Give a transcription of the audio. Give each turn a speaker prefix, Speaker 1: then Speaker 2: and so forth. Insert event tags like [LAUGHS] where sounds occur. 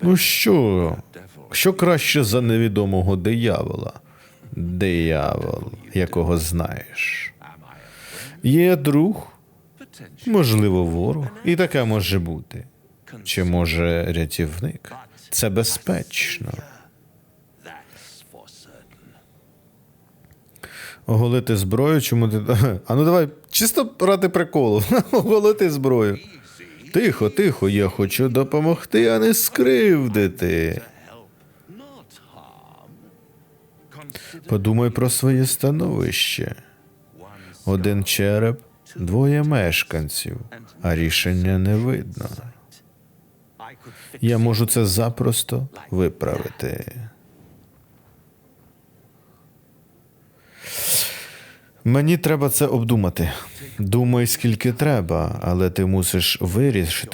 Speaker 1: Ну що? Що краще за невідомого диявола? Диявол, якого знаєш. Є друг, можливо, ворог, і таке може бути. Чи може рятівник? Це безпечно. Оголити зброю, чому ти. [LAUGHS] А ну давай, чисто ради приколу. [LAUGHS] Оголити зброю. Тихо, тихо, я хочу допомогти, а не скривдити. Подумай про своє становище. Один череп, двоє мешканців, а рішення не видно. Я можу це запросто виправити. Мені треба це обдумати. Думай, скільки треба, але ти мусиш вирішити.